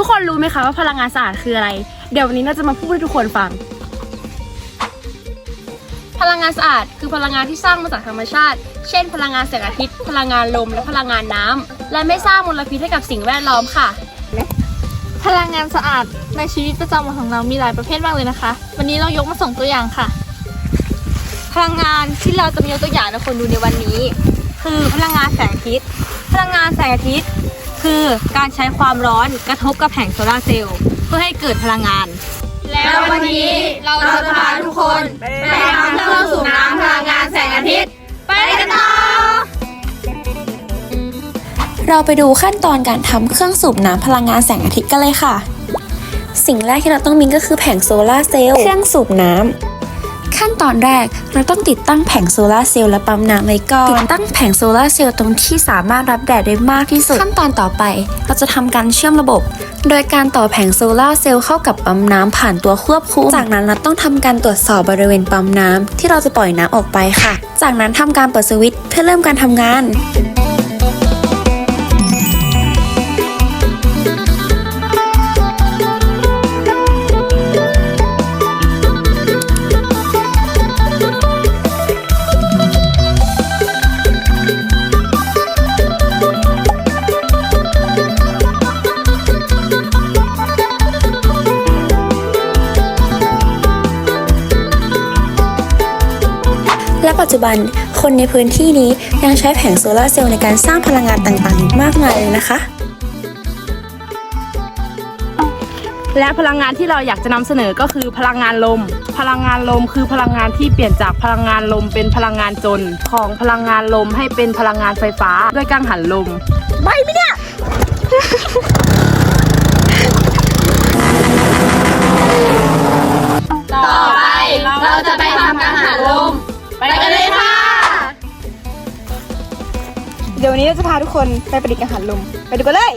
ุกคนรู้ไหมคะว่าพลังงานสะอาดคืออะไร เดี๋ยววันนี้เราจะมาพูดให้ทุกคนฟัง พลังงานสะอาดคือพลังงานที่สร้างมาจากธรรมชาติ เช่น พลังงานแสงอาทิตย์ พลังงานลม และพลังงานน้ำและไม่สร้างมลพิษให้กับสิ่งแวดล้อมค่ะ พลังงานสะอาดในชีวิตประจำวันของเรามีหลายประเภทมากเลยนะคะ วันนี้เรายกมาส่งตัวอย่างค่ะ พลังงานที่เราจะมียกตัวอย่างให้คนดูในวันนี้ คือพลังงานแสงอาทิตย์ พลังงานแสงอาทิตย์ คือการใช้ความร้อนกระทบกับแผงโซลาเซลล์เพื่อให้เกิดพลังงาน แล้ววันนี้เราจะพาทุกคนไปทำเครื่องสูบน้ำพลังงานแสงอาทิตย์ ไปกันต่อ เราไปดูขั้นตอนการทำเครื่องสูบน้ำพลังงานแสงอาทิตย์กันเลยค่ะ สิ่งแรกที่เราต้องมีก็คือแผงโซลาเซลล์เครื่องสูบน้ำ ขั้นตอนแรกเราต้องติดตั้งแผงโซลาร์เซลล์และปั๊มน้ำไว้ก่อนติดตั้งแผงโซลาร์เซลล์ตรงที่สามารถรับแดดได้มากที่สุด ขั้นตอนต่อไป เราจะทำการเชื่อมระบบ โดยการต่อแผงโซลาร์เซลล์เข้ากับปั๊มน้ำผ่านตัวควบคุม จากนั้นเราต้องทำการตรวจสอบบริเวณปั๊มน้ำที่เราจะปล่อยน้ำออกไปค่ะ จากนั้นทำการเปิดสวิตช์เพื่อเริ่มการทำงาน และปัจจุบันคนในพื้นที่นี้ยังใช้แผงโซลาร์เซลล์ในการสร้างพลังงานต่างๆอีกมากมายเลยนะคะ และพลังงานที่เราอยากจะนำเสนอก็คือพลังงานลม พลังงานลมคือพลังงานที่เปลี่ยนจากพลังงานลมเป็นพลังงานจน ของพลังงานลมให้เป็นพลังงานไฟฟ้าด้วยกังหันลมต่อไปเรา นนี้เราจะพาทุกคนไปประดิษฐ์กังหันลม ไปดูกันเลย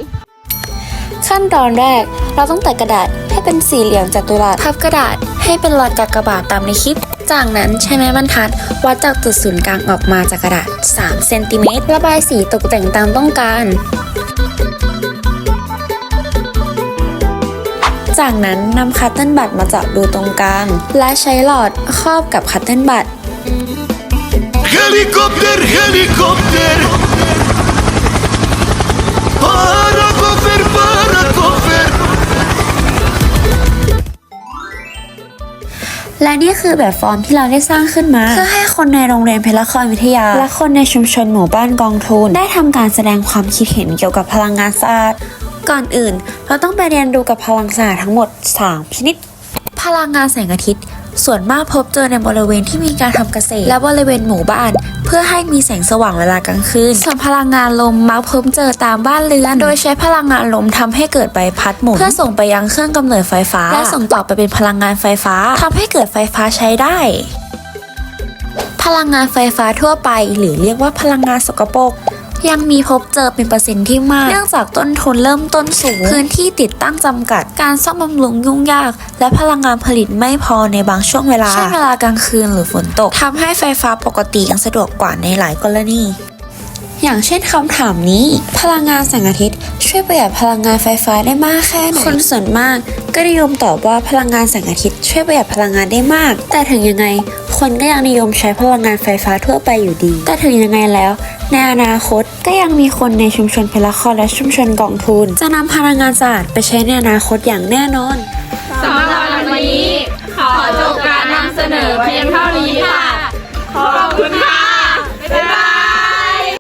ขั้นตอนแรกเราต้องตัดกระดาษให้เป็นสี่เหลี่ยมจัตุรัสพับกระดาษให้เป็นหลอดกากบาทตามในคลิป จากนั้นใช้ไม้บรรทัด วัดจากจุดศูนย์กลางออกมาจากกระดาษ3เซนติเมตรระบายสีตกแต่งตามต้องการ จากนั้นนำคัตเติ้ลบัตมาเจาะรูตรงกลาง และใช้หลอดครอบกับคัตเติ้ลบัต Helikopter, helikopter และนี่คือแบบฟอร์มที่เราได้สร้างขึ้นมา เพื่อให้คนในโรงเรียนเพชรละครวิทยา และคนในชุมชนหมู่บ้านกองทุนได้ทำการแสดงความคิดเห็นเกี่ยวกับพลังงานสะอาดก่อนอื่น เราต้องไปเรียนรู้กับพลังสะอาดทั้งหมด 3 ชนิด พลังงานแสงอาทิตย์ ส่วนมากพบเจอในบริเวณที่มีการทำเกษตร และบริเวณหมู่บ้าน เพื่อให้มีแสงสว่างเวลากลางคืนส่วนพลังงานลมมักพบเจอตามบ้านเรือนโดยใช้พลังงานลมทำให้เกิดใบพัดหมุนเพื่อส่งไปยังเครื่องกำเนิดไฟฟ้า และส่งต่อไปเป็นพลังงานไฟฟ้าทำให้เกิดไฟฟ้าใช้ได้พลังงานไฟฟ้าทั่วไป หรือเรียกว่าพลังงานสกปรก ยังมีพบเจอเป็นเปอร์เซ็นต์ที่มาก เนื่องจากต้นทุนเริ่มต้นสูง พื้นที่ติดตั้งจำกัด การซ่อมบำรุงยุ่งยาก และพลังงานผลิตไม่พอในบางช่วงเวลาเช่นเวลากลางคืนหรือฝนตกทำให้ไฟฟ้าปกติยังสะดวกกว่าในหลายกรณีอย่างเช่นคำถามนี้ พลังงานแสงอาทิตย์ ช่วยประหยัดพลังงานไฟฟ้าได้มากแค่ไหนคนส่วนมาก ก็นิยมตอบว่าพลังงานแสงอาทิตย์ ช่วยประหยัดพลังงานได้มาก แต่ถึงยังไง คนก็ยังนิยมใช้พลังงานไฟฟ้าทั่วไปอยู่ดี แต่ถึงยังไงแล้ว ในอนาคตก็ยังมีคนในชุมชนเพลคอนและชุมชนกองทุน จะนำพลังงานสะอาดไปใช้ในอนาคตอย่างแน่นอนสำหรับวันนี้ ขอจบการนำเสนอเพียงเท่านี้ค่ะ ขอบคุณค่ะบ๊ายบาย